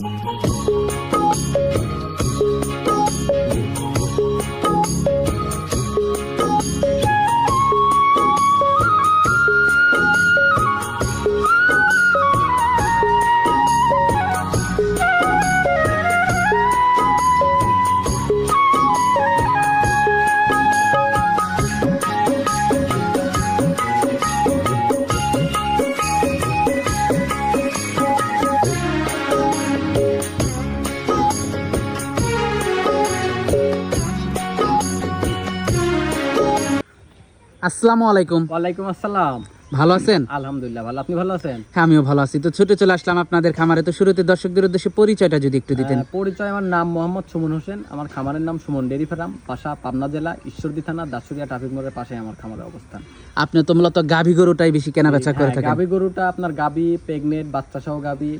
Música আসসালামু আলাইকুম। ওয়ালাইকুম আসসালাম। ভালো আছেন? আলহামদুলিল্লাহ ভালো। আপনি ভালো আছেন? হ্যাঁ আমিও ভালো আছি। তো ছুটে চলে আসলাম আপনাদের খামারে। তো শুরুতে দর্শকদের উদ্দেশ্যে পরিচয়টা যদি একটু দিতেন। পরিচয় আমার নাম মোহাম্মদ সুমন হোসেন। আমার খামারের নাম সুমন ডেরি ফার্ম পাশা পাবনা জেলা ঈশ্বরদী থানা দাসুরিয়া ট্রাফিক মোড়ের পাশে আমার খামারের অবস্থান। আপনি তো মূলত গাভী গরুটাই বেশি কেনা বেচা করে হ্যাঁ, থাকেন। গাবি গরুটা আপনার গাভী প্রেগনেন্ট বাচ্চা সহ গাবি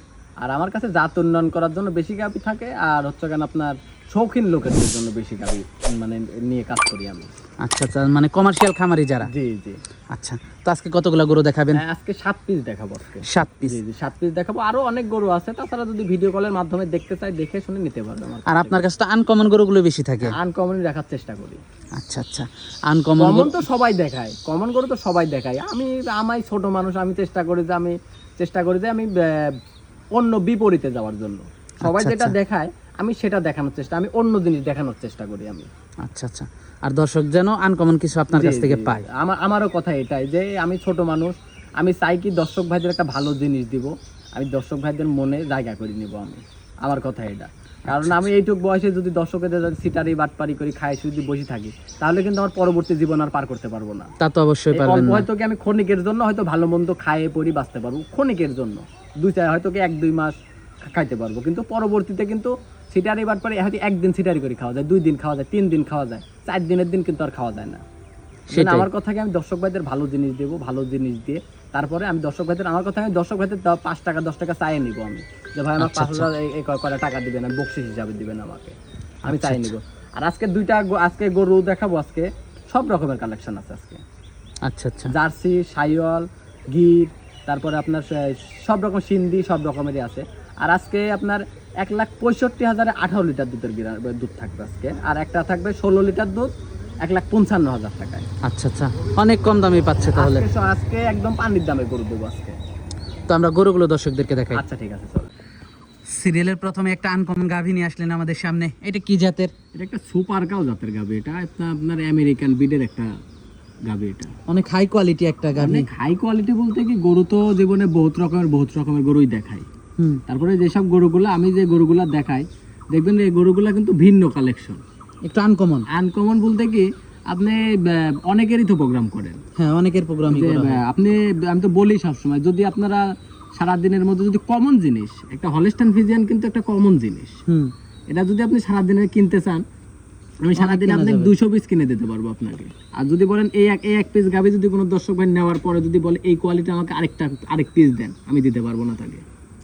আর আমার কাছে জাত উন্নয়ন করার জন্য বেশি গাবি থাকে আর হচ্ছে কেন আপনার শৌখিন লোকেদের জন্য বেশি গাবি মানে নিয়ে কাজ করি আমি। আচ্ছা আচ্ছা মানে কমার্শিয়াল খামারি যারা? জি জি। আচ্ছা তো আজকে কতগুলো গরু দেখাবেন? হ্যাঁ, আজকে সাত পিস দেখাবো আজকে। সাত পিস জি সাত পিস দেখাবো। আরও অনেক গরু আছে তাছাড়া যদি ভিডিও কলের মাধ্যমে দেখতে চাই দেখে শুনে নিতে পারবে আর আপনার কাছে তো আনকমন গরুগুলো বেশি থাকে। আনকমনই দেখার চেষ্টা করি। আচ্ছা আচ্ছা আনকমন কমন তো সবাই দেখায় কমন করে তো সবাই দেখায়। আমি আমাই ছোট মানুষ আমি চেষ্টা করি যে আমি চেষ্টা করি যে আমি অন্য বিপরীতে যাওয়ার জন্য। সবাই আচ্ছা, যেটা আচ্ছা। দেখায় আমি সেটা দেখানোর চেষ্টা আমি অন্য জিনিস দেখানোর চেষ্টা করি আমি। আচ্ছা আচ্ছা। আর দর্শক যেন আনকমন কিছু আপনার কাছ থেকে পাই পায়। আমার আমারও কথা এটাই যে আমি ছোট মানুষ আমি চাই কি দর্শক ভাইদের একটা ভালো জিনিস দিব আমি দর্শক ভাইদের মনে জায়গা করে নিব আমি। আমার কথা এটা। কারণ আমি এইটুক বয়সে যদি দর্শকেদের সিটারি বাটপারি করি খাই যদি বসে থাকি তাহলে কিন্তু আমার পরবর্তী জীবন আর পার করতে পারব না। তা তো অবশ্যই পারবেন না। হয়তো কি আমি ক্ষণিকের জন্য হয়তো ভালো মন্দ খাইয়ে পড়ি বাঁচতে পারব। ক্ষণিকের জন্য। দুই চার হয়তো কি এক দুই মাস খাইতে পারব। কিন্তু পরবর্তীতে কিন্তু সিটারি বাট পারে হয়তো একদিন সিটারি করে খাওয়া যায় দুই দিন খাওয়া যায় তিন দিন খাওয়া যায় চার দিনের দিন কিন্তু আর খাওয়া যায় না। সেটা আমার কথা কি আমি দর্শক ভাইদের ভালো জিনিস দেবো ভালো জিনিস দিয়ে তারপরে আমি দর্শক ভাইদের আমার কথা আমি দর্শক ভাইদের পাঁচ টাকা দশ টাকা চাইয়ে নিবো আমি। যে ভাই আমার আচ্ছা, পাঁচ হাজার ক- কয়টা টাকা দিবেন আমি বকশিস হিসাবে দিবেন আমাকে। আমি আচ্ছা, চাই নিব। আর আজকে দুইটা আজকে গরু দেখাবো আজকে। সব রকমের কালেকশন আছে আজকে। আচ্ছা আচ্ছা। জার্সি সাইওয়াল গির তারপরে আপনার সব রকম সিন্ধি সব রকমেরই আছে। আর আজকে আপনার এক লাখ পঁয়ষট্টি হাজারে আঠারো লিটার দুধের দুধ থাকবে আজকে। আর একটা থাকবে ষোলো লিটার দুধ এক লাখ পঞ্চান্ন হাজার টাকায়। আচ্ছা আচ্ছা। অনেক কম দামে পাচ্ছে তাহলে। আজকে একদম পানির দামে গরু দেবো আজকে। তো আমরা গরুগুলো দর্শকদেরকে দেখাই। আচ্ছা ঠিক আছে চলো। সিরিয়ালের প্রথমে একটা আনকমন গাভী নিয়ে আসলেন আমাদের সামনে। এটা কি জাতের? এটা একটা সুপার কাউ জাতের গাবি এটা আপনার আমেরিকান বিডের একটা গাবি এটা। অনেক হাই কোয়ালিটি একটা গাভী। অনেক হাই কোয়ালিটি বলতে কি গরু তো জীবনে বহুত রকমের বহুত রকমের গরুই হুম। তারপরে যেসব গরুগুলো আমি যে গরুগুলো দেখাই দেখবেন এই গরুগুলো কিন্তু ভিন্ন কালেকশন একটু আনকমন আনকমন বলতে কি আপনি অনেকেরই তো প্রোগ্রাম করেন। হ্যাঁ অনেকের। আহ, আপনি আমি তো বলি সবসময় যদি আপনারা সারা দিনের মধ্যে যদি কমন জিনিস একটা হলিস্টান ফিজিয়ান কিন্তু একটা কমন জিনিস। হুম। এটা যদি আপনি সারা দিনে কিনতে চান আমি সারাদিনে আপনাকে যাবে। দুশো পিস কিনে দিতে পারব আপনাকে। আর যদি বলেন এই এক এই এক পিস গাবি যদি কোনো দর্শক ভাই নেওয়ার পরে যদি বলে এই কোয়ালিটি আমাকে আরেকটা আরেক পিস দেন আমি দিতে পারব না তাকে।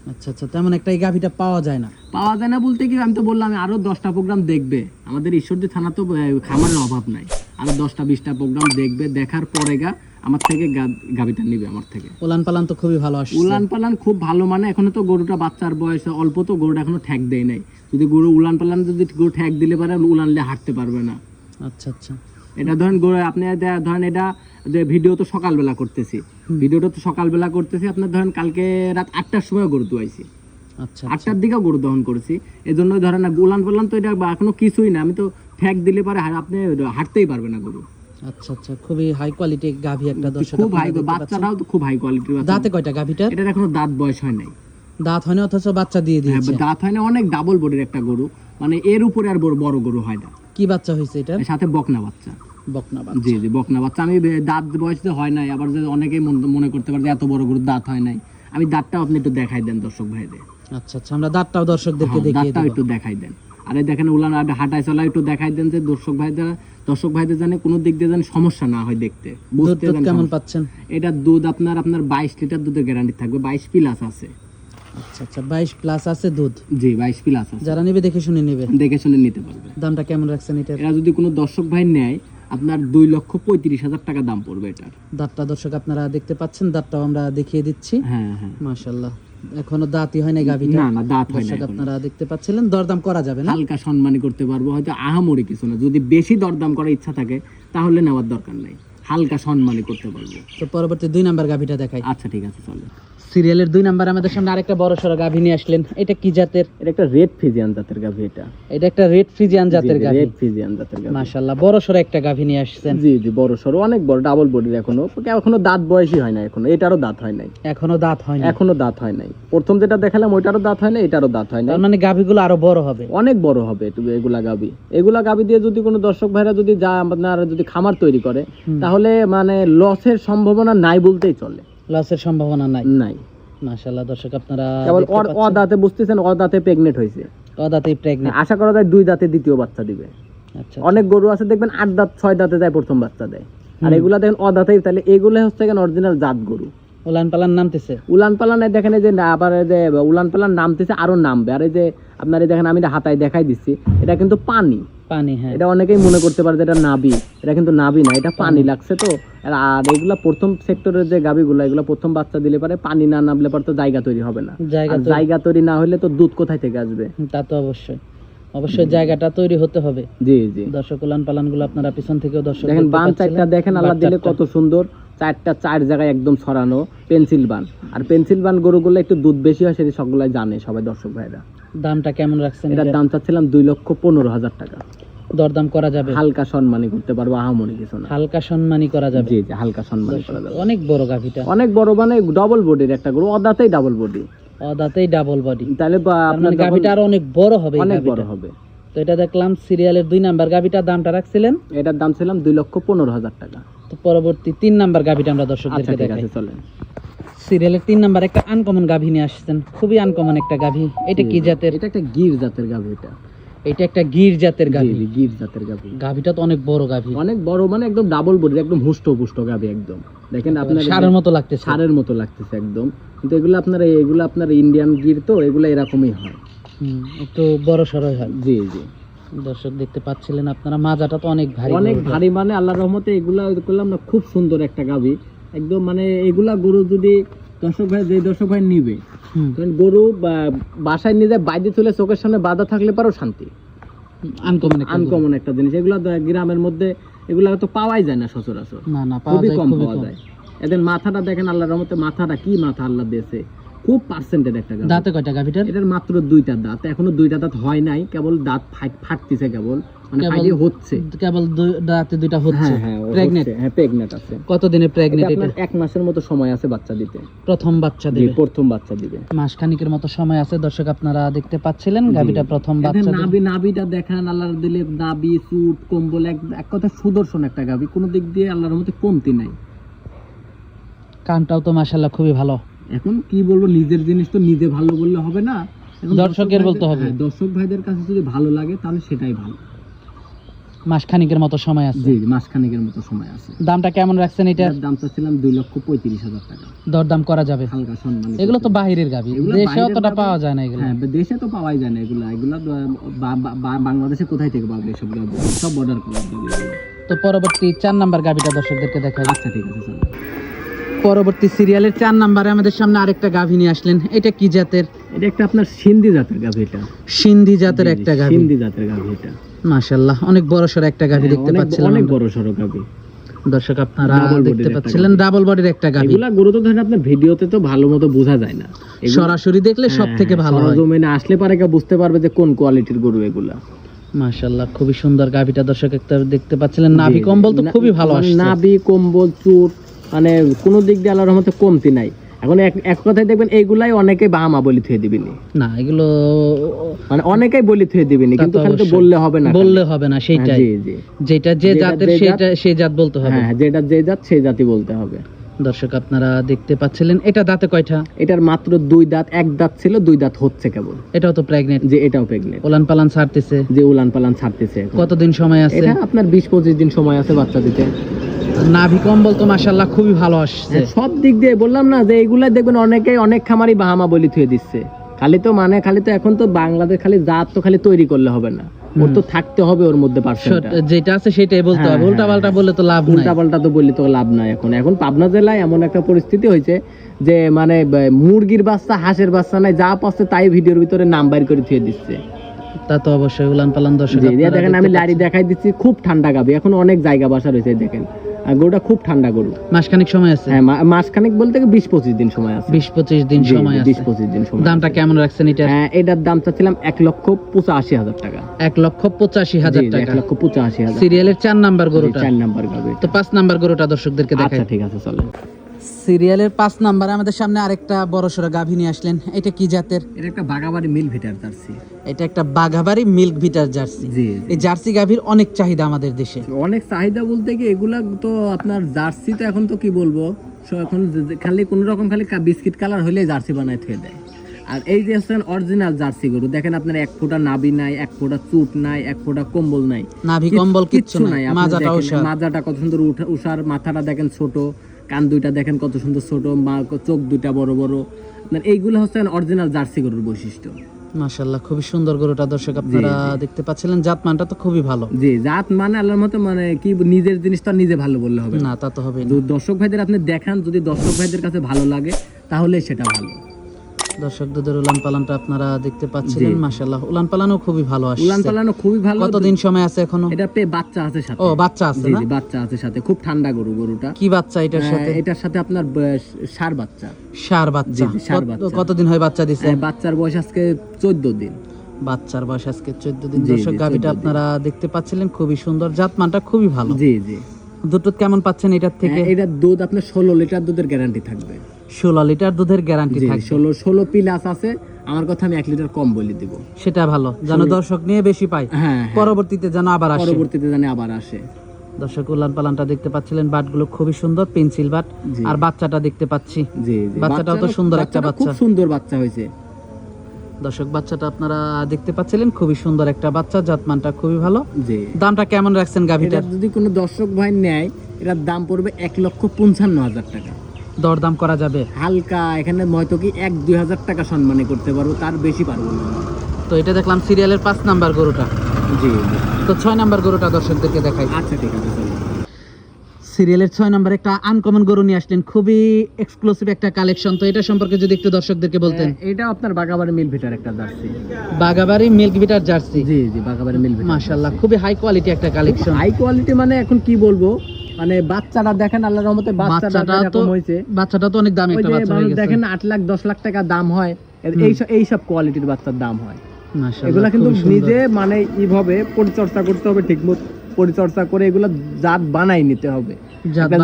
আচ্ছা আচ্ছা তেমন একটা এই গাভীটা পাওয়া যায় না। পাওয়া যায় না বলতে কি আমি তো বললাম আরও দশটা প্রোগ্রাম দেখবে। আমাদের ঈশ্বরদী থানা তো খামারের অভাব নাই। আরও দশটা বিশটা প্রোগ্রাম দেখবে দেখার পরে গা আমার থেকে গা- গাবিটা নিবে আমার থেকে। উলান পালান তো খুবই ভালো আসছে। উলান পালান খুব ভালো মানে এখনও তো গরুটা বাচ্চার বয়স অল্প তো গরুটা এখনও ঠ্যাক দেয় নাই। যদি গরু উলান পালান যদি গরু ঠ্যাক দিলে পারে উলানলে হাঁটতে পারবে না। আচ্ছা আচ্ছা। এটা ধরেন আপনি ধরেন এটা যে ভিডিও তো সকালবেলা করতেছি। ভিডিওটা তো সকালবেলা করতেছি আপনার ধরেন কালকে রাত আটটার সময় গরু দুয়াইছি আচ্ছা আটটার দিকেও গরু দহন করেছি। এই জন্য ধরেন না উলান পালান তো এটা এখনও কিছুই না আমি তো ঠ্যাক দিলে পারে আপনি হাঁটতেই পারবে না গরু। আচ্ছা আচ্ছা খুবই হাই কোয়ালিটি গাভী একটা দর্শক খুব হাই। বাচ্চাটাও তো খুব হাই কোয়ালিটির দাঁতে কয়টা গাভীটার? এটার এখনও দাঁত বয়স হয় নাই। দাঁত হয়নি অথচ বাচ্চা দিয়ে হ্যাঁ, দিয়েছে। দাঁত হয় না অনেক ডাবল বডির একটা গরু। মানে এর উপরে আর বড় বড় গরু হয় না। কি বাচ্চা হয়েছে এটা? সাথে বকনা বাচ্চা। বকনা বাচ্চা। জি জি বকনা বাচ্চা। আমি দাঁত বয়স হয় নাই আবার যে অনেকেই মনে করতে পারে যে এত বড় গরুর দাঁত হয় নাই। আমি দাঁতটাও আপনি একটু দেখাই দেন দর্শক ভাইদের। আচ্ছা আচ্ছা আমরা দাঁতটাও দর্শকদেরকে হ্যাঁ, দাঁতটাও একটু দেখাই দেন। আরে দেখেন উলান আর চলা একটু দেখাই দেন যে দর্শক ভাইদের দর্শক ভাইদের জানে কোনো দিক দিয়ে সমস্যা না হয় দেখতে। বুঝতে কেমন পাচ্ছেন? এটা দুধ আপনার আপনার বাইশ লিটার দুধের গ্যারান্টি থাকবে বাইশ প্লাস আছে। আচ্ছা আচ্ছা বাইশ প্লাস আছে দুধ? জি বাইশ প্লাস আছে। যারা নেবে দেখে শুনে নেবে। দেখে শুনে নিতে পারবে। দামটা কেমন রাখছেন এটা এরা যদি কোনো দর্শক ভাই নেয় আপনার দুই লক্ষ পঁয়ত্রিশ হাজার টাকা দাম পড়বে এটার। দাঁতটা দর্শক আপনারা দেখতে পাচ্ছেন দাঁতটাও আমরা দেখিয়ে দিচ্ছি। হ্যাঁ হ্যাঁ। মাশাল্লাহ এখনও দাঁতই হয় না গাভিটা। না না দাঁত হয় না দর্শক এখনও। আপনারা দেখতে পাচ্ছিলেন দরদাম করা যাবে না। হালকা সম্মানী করতে পারব হয়তো আহামরি কিছু না। যদি বেশি দরদাম করার ইচ্ছা থাকে তাহলে নেওয়ার দরকার নাই। হালকা সম্মানী করতে পারব। তো পরবর্তী দুই নাম্বার গাভিটা দেখাই। আচ্ছা ঠিক আছে চলো সিরিয়ালের দুই নাম্বার আমাদের সামনে আরেকটা বড় সড়ো গাভি নিয়ে আসলেন। এটা কি জাতের? এটা একটা রেড ফিজিয়ান জাতের গাভি এটা। এটা একটা রেড ফ্রিজিয়ান জাতের গাভি। রেড ফিজিয়ান জাতের গাভি। মাশাল্লাহ বড় সড়ো একটা গাভি নিয়ে আসছেন। জি জি বড় সরো অনেক বড় ডাবল বডির এখনও। এখনও দাঁত বয়সী হয় না এখনও এটারও দাঁত হয় নাই। এখনও দাঁত হয়নি এখনও দাঁত হয় নাই। প্রথম যেটা দেখালাম ওইটারও দাঁত হয় না এটারও দাঁত হয় না তার মানে গাভিগুলো আরও বড় হবে। অনেক বড় হবে একটু এগুলা গাবি এগুলা গাবি দিয়ে যদি কোনো দর্শক ভাইরা যদি যা আপনার যদি খামার তৈরি করে তাহলে মানে লসের সম্ভাবনা নাই বলতেই চলে। লসের সম্ভাবনা নাই। নাই। মাশাল্লাহ দর্শক আপনারা কেবল অ-। অদাঁতে বুঝতেছেন অদাঁতে প্রেগনেন্ট হয়েছে। অদাতেই প্রেগনেন্ট আশা করা যায় দুই দাঁতে দ্বিতীয় বাচ্চা দিবে। আচ্ছা অনেক গরু আছে দেখবেন আট দাঁত ছয় দাঁতে যায় প্রথম বাচ্চা দেয়। আর। এগুলা দেখেন অদাঁতেই তাহলে এগুলো হচ্ছে কেন অরিজিনাল জাত গরু। উলান পালান নামতেছে? উলান পালানে দেখেন এই যে আবার যে উলান পালান নামতেছে আরও নামবে। আর এই যে আপনার দেখেন আমি হাতায় দেখাই দিচ্ছি এটা কিন্তু পানি। পানি হ্যাঁ। এটা অনেকেই মনে করতে পারে যে এটা নাবি। এটা কিন্তু নাবি না এটা পানি লাগছে তো। আর- এগুলা প্রথম সেক্টরের যে গাবিগুলো এগুলো প্রথম বাচ্চা দিলে পারে পানি না নামলে পারে তো জায়গা তৈরি হবে না। জায়গা তৈরি না হলে তো দুধ কোথায় থেকে আসবে? তা তো অবশ্যই। অবশ্যই জায়গাটা তৈরি হতে হবে। জি জি। দর্শক উলান আপনারা পিছন থেকেও দর্শক দেখেন বান চারটা দেখেন আল্লাহ দিলে কত সুন্দর। চারটা চার জায়গায় একদম ছড়ানো পেন্সিল বান। আর পেন্সিল বান গরুগুলো একটু দুধ বেশি হয় সেটা সবগুলাই জানে সবাই দর্শক ভাইরা। দামটা কেমন রাখছেন এটার? দাম চাচ্ছিলাম দুই লক্ষ পনেরো হাজার টাকা। দরদাম করা যাবে? হালকা সম্মানী করতে পারব আহামরি কিছু না। হালকা সম্মানী করা যাবে? জি জি হালকা সম্মানী করা যাবে। অনেক বড় গাভিটা। অনেক বড় মানে ডবল বডির একটা গরু অদাতেই ডাবল বডি ডাবল বডি তাহলে আপনার মানে গাভিটা আরও অনেক বড় হবে অনেক বড় হবে। তো এটা দেখলাম সিরিয়ালের দুই নাম্বার গাভিটার দামটা রাখছিলেন? এটার দাম ছিলাম দুই লক্ষ পনেরো হাজার টাকা। তো পরবর্তী তিন নাম্বার গাভিটা আমরা আচ্ছা দর্শকদেরকে দেখাই। চলেন। সিরিয়ালের তিন নাম্বার একটা আনকমন গাভি নিয়ে আসছেন। খুবই আনকমন একটা গাভি। এটা কি জাতের? এটা একটা গির জাতের গাভি এটা। এটা একটা গির জাতের গাভি। গির জাতের গাভি। গাভিটা তো অনেক বড় গাভি। অনেক বড় মানে একদম ডাবল বডি একদম হুষ্ট পুষ্ট গাভি একদম। দেখেন আপনার সারের মতো লাগতেছে। ষাঁড়ের মতো লাগতেছে একদম। কিন্তু এগুলো আপনার এগুলো আপনার ইন্ডিয়ান গির তো এগুলো এরকমই হয়। একটু বড় সড়ই হয়। জি জি। দর্শক দেখতে পাচ্ছিলেন আপনারা মাজাটা তো অনেক ভারী অনেক ভারী মানে আল্লাহর রহমতে এগুলা করলাম না খুব সুন্দর একটা গাভী। একদম মানে এগুলা গরু যদি দর্শক ভাই যে দর্শক ভাই নিবে গরু বাসায় নিজে বাইরে তুলে চোখের সামনে বাধা থাকলে পারো শান্তি। আনকমন আনকমন একটা জিনিস। এগুলা গ্রামের মধ্যে এগুলা তো পাওয়াই যায় না সচরাচর। না না খুবই কম পাওয়া যায়। এদের মাথাটা দেখেন আল্লাহর রহমতে মাথাটা কি মাথা আল্লাহ দিয়েছে? খুব পার্সেন্টের একটা দাঁতে কয়টা গাভিটার? এটার মাত্র দুইটা দাঁত। এখনও দুইটা দাঁত হয় নাই কেবল দাঁত ফাট- ফাটতিছে কেবল। মানে হচ্ছে। কেবল দুই- দুইটা হচ্ছে। হ্যাঁ ও প্রেগনেন্ট হচ্ছে, প্রেগনেন্ট আছে। কতদিনে এটা এটা? এক মাসের মতো সময় আছে বাচ্চা দিতে। প্রথম বাচ্চা জি, প্রথম বাচ্চা দিবে। মাস মতো সময় আছে দর্শক আপনারা দেখতে পাচ্ছিলেন প্রথম বাচ্চা দেখান আল্লাহর দিলে চুট কম্বল এক এক কথা সুদর্শন একটা গাভি কোনো দিক দিয়ে আল্লাহর মধ্যে কমতি নাই। কানটাও তো মাশাল্লাহ খুবই ভালো। এখন কি বলব নিজের জিনিস তো নিজে ভালো বললে হবে না। দর্শকের বলতে হবে। হ্যাঁ, দর্শক ভাইদের কাছে যদি ভালো লাগে তাহলে সেটাই ভালো। মাস খানিকের মতো সময় আছে। জি মাসখানেকের মতো সময় আছে। দামটা কেমন রাখছেন এটা? দাম চাচ্ছিলাম দুই লক্ষ পঁয়ত্রিশ হাজার টাকা। দরদাম করা যাবে। হালকা সম্মান এগুলো তো বাহিরের এগুলো দেশে অতটা পাওয়া যায় না এগুলো। হ্যাঁ দেশে তো পাওয়াই যায় না এগুলা। এগুলা বাংলাদেশে কোথায় থেকে পাবে এসব গাভি সব বর্ডার কলার তো পরবর্তী চার নাম্বার গাভিটা দর্শকদেরকে দেখাই। আচ্ছা ঠিক আছে চলো। পরবর্তী সিরিয়ালের চার নাম্বারে আমাদের সামনে আরেকটা গাভি নিয়ে আসলেন। এটা কি জাতের? এটা একটা আপনার সিন্ধি জাতের গাভি এটা। সিন্ধি জাতের একটা গাভি সিন্ধি জাতের গাভি এটা। মাশাল্লাহ অনেক বড় সড় একটা গাভি দেখতে অনেক- পাচ্ছিলাম অনেক বড় সড়ো গাভি। দর্শক আপনারা দেখতে পাচ্ছিলেন ডাবল বডির একটা গাভি। এগুলা গরু তো ধরেন আপনার ভিডিওতে তো ভালো মতো বোঝা যায় না। সরাসরি দেখলে সব হ্যাঁ, থেকে ভালো হয়। সরজমিনে আসলে পারে বুঝতে পারবে যে কোন কোয়ালিটির গরু এগুলা। মাশাল্লাহ খুবই সুন্দর গাভীটা দর্শক একটা দেখতে পাচ্ছিলেন। নাভি। কম্বল তো খুবই ভালো মানে আসছে। নাভি কম্বল চুট মানে কোনো দিক দিয়ে আল্লাহর রহমতে কমতি নাই। এখন এক কথায় দেখবেন এইগুলাই অনেকে মা বলি থুয়ে দিবেনি। না এগুলো মানে অনেকেই বলি থুয়ে দিবেনি কিন্তু খালি তো বললে হবে না বললে হবে না সেটাই। জি যেটা যে জাতের সেটা সে জাত বলতে হবে। হ্যাঁ যেটা যে জাত সেই জাতি বলতে হবে। দর্শক আপনারা দেখতে পাচ্ছিলেন এটা দাঁতে কয়টা? এটার মাত্র দুই দাঁত এক দাঁত ছিল দুই দাঁত হচ্ছে কেবল। এটাও তো প্রেগনেন্ট যে এটাও প্রেগনেন্ট ওলান পালান ছাড়তেছে। যে উলান পালান ছাড়তেছে কতদিন সময় আছে? এটা আপনার বিশ পঁচিশ দিন সময় আছে বাচ্চা দিতে। নাভি কম্বল তো মাশাল্লাহ খুবই ভালো আসছে। হ্যাঁ, সব দিক দিয়ে বললাম না যে এইগুলা দেখবেন অনেকেই অনেক খামারি বাহামা বলি থুয়ে দিচ্ছে। খালি তো মানে খালি তো এখন তো বাংলাদেশ খালি জাত তো খালি তৈরি করলে হবে না। ওর তো থাকতে হবে ওর মধ্যে পার্সেন্টটা যেটা আছে সেটাই বলতে হ্যাঁ, হবে। হ্যাঁ, উল্টা পাল্টা হ্যাঁ। বললে তো লাভ নাই। উল্টা পাল্টা তো বললে তো লাভ নাই এখন। এখন পাবনা জেলায় এমন একটা পরিস্থিতি হয়েছে যে মানে মুরগির বাচ্চা হাঁসের বাচ্চা নাই যা পাচ্ছে তাই ভিডিওর ভিতরে নাম বাইর করে থুয়ে দিচ্ছে। তা তো অবশ্যই উলান পালান দর্শক দেখেন আমি লাড়ি দেখাই দিচ্ছি খুব ঠান্ডা গাবি। এখন অনেক জায়গা বাসা রয়েছে দেখেন। আর গরুটা খুব ঠান্ডা গরু। মাসখানেক সময় আছে? হ্যাঁ মাসখানেক বলতে বিশ পঁচিশ দিন সময় আছে। বিশ পঁচিশ দিন সময় বিশ পঁচিশ দিন সময় দামটা কেমন রাখছেন এটা হ্যাঁ এটার দাম চাচ্ছিলাম এক লক্ষ পঁচাশি হাজার টাকা। এক লক্ষ পঁচাশি হাজার এক টাকা। লক্ষ পঁচাশি হাজার সিরিয়ালের চার নাম্বার গরুটা। চার নাম্বার গাবি তো পাঁচ নাম্বার গরুটা দর্শকদেরকে দেখাই। আচ্ছা ঠিক আছে চলে সিরিয়ালের পাঁচ নাম্বারে আমাদের সামনে আরেকটা বড় সড়ো গাভী নিয়ে আসলেন। এটা কি জাতের? এটা একটা বাগাবাড়ি মিল ভিটার জার্সি। এটা একটা বাঘাবাড়ি মিল্ক ভিটার জার্সি। এই জার্সি গাভীর অনেক চাহিদা আমাদের দেশে। অনেক চাহিদা বলতে কি এগুলা তো আপনার জার্সি তো এখন তো কি বলব? এখন খালি কোন রকম খালি বিস্কিট কালার হলে জার্সি বানায় থুয়ে দেয়। আর এই যে হচ্ছেন অরিজিনাল জার্সি গরু দেখেন আপনার এক ফোঁটা নাবি নাই এক ফোঁটা চুট নাই এক ফোঁটা কম্বল নাই। নাভি কম্বল কিচ্ছু নাই মাজাটা ওষার মাজাটা কত সুন্দর উষার মাথাটা দেখেন ছোট কান দুইটা দেখেন কত সুন্দর ছোট মা চোখ দুইটা বড় বড়। আপনার এইগুলো হচ্ছে অরিজিনাল জার্সি গরুর বৈশিষ্ট্য। মাশাল্লাহ খুবই সুন্দর গরুটা দর্শক আপনারা দেখতে পাচ্ছিলেন জাত মানটা তো খুবই ভালো। জি জাত মানে আল্লাহর মতো মানে কি নিজের জিনিস তো নিজে ভালো বললে হবে না। তা তো হবে না। দর্শক ভাইদের আপনি দেখান যদি দর্শক ভাইদের কাছে ভালো লাগে তাহলে সেটা ভালো। দর্শকদের উলান পালানটা আপনারা দেখতে পাচ্ছিলেন মাশাল্লাহ উলান পালানও খুবই ভালো আসছে। উলান পালানো খুবই ভালো। কতদিন সময় আছে এখনও? এটা পেয়ে বাচ্চা আছে সাথে। ও বাচ্চা আছে না? বাচ্চা আছে সাথে। খুব ঠান্ডা গরু গরুটা। কি বাচ্চা এটার সাথে? এটার সাথে আপনার সার বাচ্চা। সার বাচ্চা। কতদিন হয় বাচ্চা দিছে? বাচ্চার বয়স আজকে চোদ্দ দিন। বাচ্চার বয়স আজকে চোদ্দ দিন। দর্শক 14 দিন। আপনারা দেখতে পাচ্ছিলেন খুবই সুন্দর। জাতমানটা খুবই ভালো। জি জি। দুধ কেমন পাচ্ছেন এটার থেকে? আহ, এটার দুধ আপনার ষোলো লিটার দুধের গ্যারান্টি থাকবে। ষোলো লিটার দুধের গ্যারান্টি ষোলো ষোলো প্লাস আছে। আমার কথা আমি এক লিটার কম বলে দিব। সেটা ভালো যেন দর্শক নিয়ে বেশি পায়। হ্যাঁ হ্যাঁ। পরবর্তীতে যেন আবার আসে। পরবর্তীতে জানি আবার আসে। দর্শক উলান পালানটা দেখতে পাচ্ছিলেন বাটগুলো খুবই সুন্দর পেন্সিল বাট। আর বাচ্চাটা দেখতে পাচ্ছি। বাচ্চাটাও তো সুন্দর একটা বাচ্চাটা খুব বাচ্চা। সুন্দর বাচ্চা হয়েছে। দর্শক বাচ্চাটা আপনারা দেখতে পাচ্ছিলেন খুবই সুন্দর একটা বাচ্চা জাতমানটা খুবই ভালো। দামটা কেমন রাখছেন গাভীটা যদি কোনো দর্শক ভাই নেয় এটার দাম পড়বে এক লক্ষ পঞ্চান্ন হাজার টাকা। দরদাম করা যাবে। হালকা এখানে হয়তো কি এক দুই হাজার টাকা সম্মানে করতে পারব তার বেশি পারব না। তো এটা দেখলাম সিরিয়ালের পাঁচ নাম্বার গরুটা। জি। তো ছয় নাম্বার গরুটা দর্শকদেরকে দেখাই। আচ্ছা ঠিক আছে সিরিয়ালের ছয় নাম্বার একটা আনকমন গরু নিয়ে আসলেন। খুবই এক্সক্লুসিভ একটা কালেকশন তো এটা সম্পর্কে যদি একটু দর্শকদেরকে বলতেন। এটা আপনার বাগাবাড়ি মিল ভিটার একটা জার্সি। বাগাবাড়ি মিল্ক ভিটার জার্সি। জি জি বাগাবাড়ি মিল ভিটার মাশাল্লাহ খুবই হাই কোয়ালিটি একটা কালেকশন হাই কোয়ালিটি মানে এখন কি বলব? মানে বাচ্চাটা দেখেন আল্লাহর রহমতে বাচ্চাটা তো হয়েছে। বাচ্চাটা তো অনেক দামি একটা বাচ্চা হয়ে গেছে। দেখেন আট লাখ দশ লাখ টাকা দাম হয়। এই সব- এই সব কোয়ালিটির বাচ্চার দাম হয়। মাশাআল্লাহ, এগুলা কিন্তু নিজে মানে এইভাবে পরিচর্যা করতে হবে ঠিকমতো পরিচর্যা করে এগুলো জাত বানাই নিতে হবে।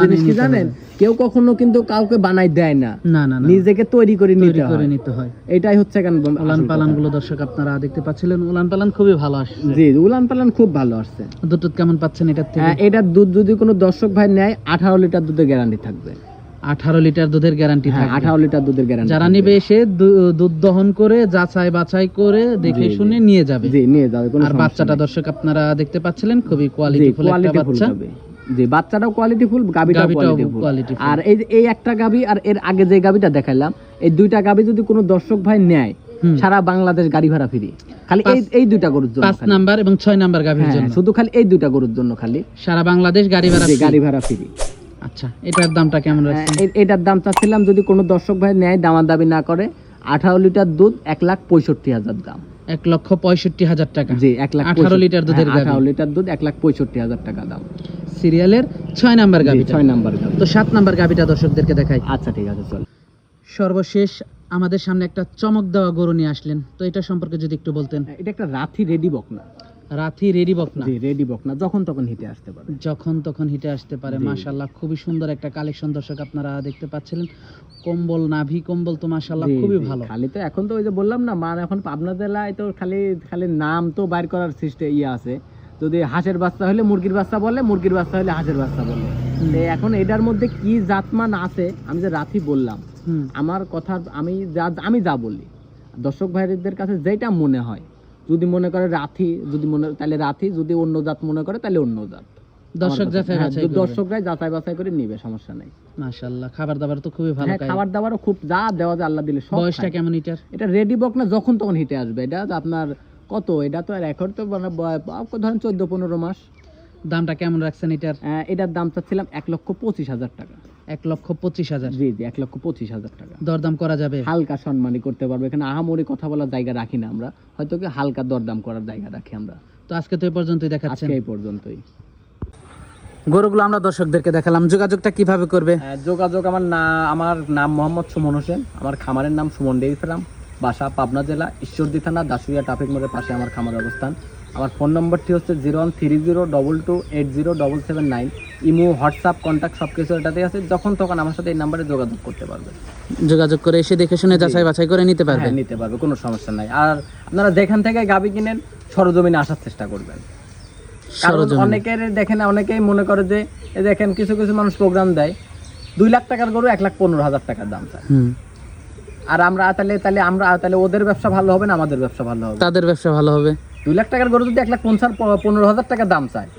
জিনিস কি জানেন? কেউ কখনো কিন্তু কাউকে বানাই দেয় না। না না নিজেকে তৈরি করে নিতে করে নিতে হয়। এটাই হচ্ছে কেন উলান পালানগুলো দর্শক আপনারা দেখতে পাচ্ছিলেন উলান পালান খুবই ভালো আসছে। জি উলান পালান খুব ভালো আসছে। দুধ কেমন পাচ্ছেন এটার থেকে? হ্যাঁ, এটার দুধ যদি কোনো দর্শক ভাই নেয় আঠারো লিটার দুধের গ্যারান্টি থাকবে। আঠারো লিটার দুধের গ্যারান্টি থাকবে। আঠারো লিটার দুধের গ্যারান্টি যারা নিবে এসে দুধ দহন করে যাচাই বাছাই করে দেখে। শুনে নিয়ে যাবে। জি নিয়ে যাবে আর বাচ্চাটা দর্শক আপনারা দেখতে পাচ্ছিলেন খুবই কোয়ালিটি ফুল একটা বাচ্চা। জি বাচ্চাটাও কোয়ালিটি ফুল গাবিটাও কোয়ালিটি ফুল আর এই এই একটা গাবি আর এর আগে যে গাবিটা দেখাইলাম এই দুইটা গাবি যদি কোনো দর্শক ভাই নেয় সারা বাংলাদেশ গাড়ি ভাড়া ফ্রি। খালি এই এই দুইটা গরুর জন্য পাঁচ নাম্বার এবং ছয় নাম্বার গাভীর হ্যাঁ, জন্য। শুধু খালি এই দুইটা গরুর জন্য খালি। সারা বাংলাদেশ গাড়ি ভাড়া গাড়ি ভাড়া ফ্রি। আচ্ছা এটার দামটা কেমন রাখছেন এটার দাম চাচ্ছিলাম যদি কোনো দর্শক ভাই নেয় দামা দাবি না করে আঠারো লিটার দুধ এক লাখ পঁয়ষট্টি হাজার দাম। এক লক্ষ পঁয়ষট্টি হাজার টাকা। জি এক লাখ 18 লিটার দুধের আঠারো লিটার দুধ এক লাখ পঁয়ষট্টি হাজার টাকা দাম। সিরিয়ালের ছয় নাম্বার গাভি ছয় নাম্বার গাভি। তো সাত নাম্বার গাভিটা দর্শকদেরকে দেখাই। আচ্ছা ঠিক আছে চল। সর্বশেষ আমাদের সামনে একটা চমক দেওয়া গরু নিয়ে আসলেন। তো এটা সম্পর্কে যদি একটু বলতেন। এটা একটা রাথি রেডি বকনা। রাথি রেডি বকনা জি রেডি বকনা যখন তখন হিটে আসতে পারে। যখন তখন হিটে আসতে পারে জি। মাশাল্লাহ খুবই সুন্দর একটা কালেকশন দর্শক আপনারা দেখতে পাচ্ছিলেন। কম্বল নাভি কম্বল তো মাশাল্লাহ জি, খুবই ভালো। খালি তো এখন তো ওই যে বললাম না মানে এখন পাবনা জেলায় তো খালি খালি নাম তো বাইর করার সিস্টেম ইয়ে আছে। যদি হাঁসের বাচ্চা হলে মুরগির বাচ্চা বলে মুরগির বাচ্চা হলে হাঁসের বাচ্চা বলে। এখন এটার মধ্যে কি জাতমান আছে আমি যে রাথি বললাম। আমার কথা আমি যা আমি যা বলি। দর্শক ভাইদের কাছে যেটা মনে হয় যদি মনে করে রাথি যদি মনে তাহলে রাথি যদি অন্য জাত মনে করে তাহলে অন্য জাত। দর্শক যাচাই হ্যাঁ, বাছাই দর্শকরাই যাচাই বাছাই করে নিবে সমস্যা নেই। মাশাল্লাহ খাবার দাবার তো খুবই ভালো হ্যাঁ খায় খাবার দাবারও খুব যা দেওয়া যায় আল্লাহ দিলে সব বয়সটা কেমন এটার? এটা রেডি বক না যখন তখন হিটে আসবে। এটা আপনার কত? এটা তো আর এখন তো মানে ধরেন চোদ্দ পনেরো মাস। দামটা কেমন রাখছেন এটার? আহ, এটার দাম চাচ্ছিলাম এক লক্ষ পঁচিশ হাজার টাকা। এক লক্ষ পঁচিশ হাজার। জি জি এক লক্ষ পঁচিশ হাজার টাকা। দরদাম করা যাবে। হালকা করতে পারব। এখানে আহামরি কথা বলার জায়গা রাখি না আমরা। হয়তো কি হালকা দরদাম করার জায়গা রাখি আমরা। তো আজকে তো এই পর্যন্তই এই পর্যন্তই। গরুগুলো আমরা দর্শকদেরকে দেখালাম। যোগাযোগটা কীভাবে করবে? আহ, যোগাযোগ আমার না আমার নাম মোহাম্মদ সুমন হোসেন। আমার খামারের নাম সুমন ফার্ম বাসা পাবনা জেলা ঈশ্বরদী থানা দাসুরিয়া ট্রাফিক মোড়ের পাশে আমার খামার অবস্থান। আমার ফোন নম্বরটি হচ্ছে zero one three zero double two eight zero double seven nine imo WhatsApp contact সব কিছু এটাতে আছে যখন তখন আমার সাথে এই নাম্বারে যোগাযোগ করতে পারবে। যোগাযোগ করে এসে দেখে শুনে যাচাই বাছাই করে নিতে পারবে। হ্যাঁ নিতে পারবে কোনো সমস্যা নাই। আর আপনারা যেখান থেকে গাবি কিনেন সরজমিনে আসার চেষ্টা করবেন। কারণ অনেকের দেখেন অনেকেই মনে করে যে দেখেন কিছু কিছু মানুষ প্রোগ্রাম দেয় দুই লাখ টাকার গরু এক লাখ পনেরো হাজার টাকার দাম চায়। আর আমরা তাহলে তাহলে আমরা তাহলে ওদের ব্যবসা ভালো হবে না আমাদের ব্যবসা ভালো হবে? তাদের ব্যবসা ভালো হবে। দুই লাখ টাকার গরু যদি এক লাখ পঞ্চাশ পনেরো হাজার টাকা দাম চায়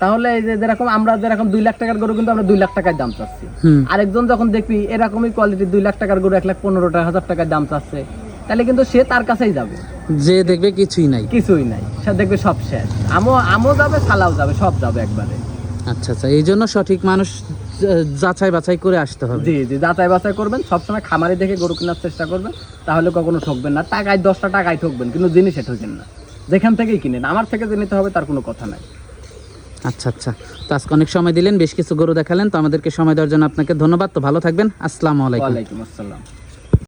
তাহলে এই যে যেরকম আমরা যেরকম দুই লাখ টাকার গরু কিন্তু আমরা দুই লাখ টাকায় দাম চাচ্ছি। আরেকজন যখন দেখবি এরকমই কোয়ালিটির দুই লাখ টাকার গরু এক লাখ পনেরো হাজার টাকায় দাম চাচ্ছে তাহলে কিন্তু সে তার কাছেই যাবে। যে দেখবে কিছুই নাই। কিছুই নাই সে দেখবে সব শেষ। আমও আমও যাবে সালাও যাবে সব যাবে একবারে। আচ্ছা আচ্ছা এই জন্য সঠিক মানুষ যাচাই বাছাই করে আসতে হবে। জি জি যাচাই বাছাই করবেন সবসময় খামারে দেখে গরু কেনার চেষ্টা করবেন তাহলে কখনো ঠকবেন না। টাকায় দশটা টাকায় ঠকবেন কিন্তু জিনিসে ঠকেন না। যেখান থেকেই কিনেন। আমার থেকে যে নিতে হবে তার কোনো কথা নাই। আচ্ছা আচ্ছা। তো আজকে অনেক সময় দিলেন বেশ কিছু গরু দেখালেন তো আমাদেরকে সময় দেওয়ার জন্য আপনাকে ধন্যবাদ। তো ভালো থাকবেন। আসসালামু আলাইকুম। ওয়ালাইকুম আসসালাম।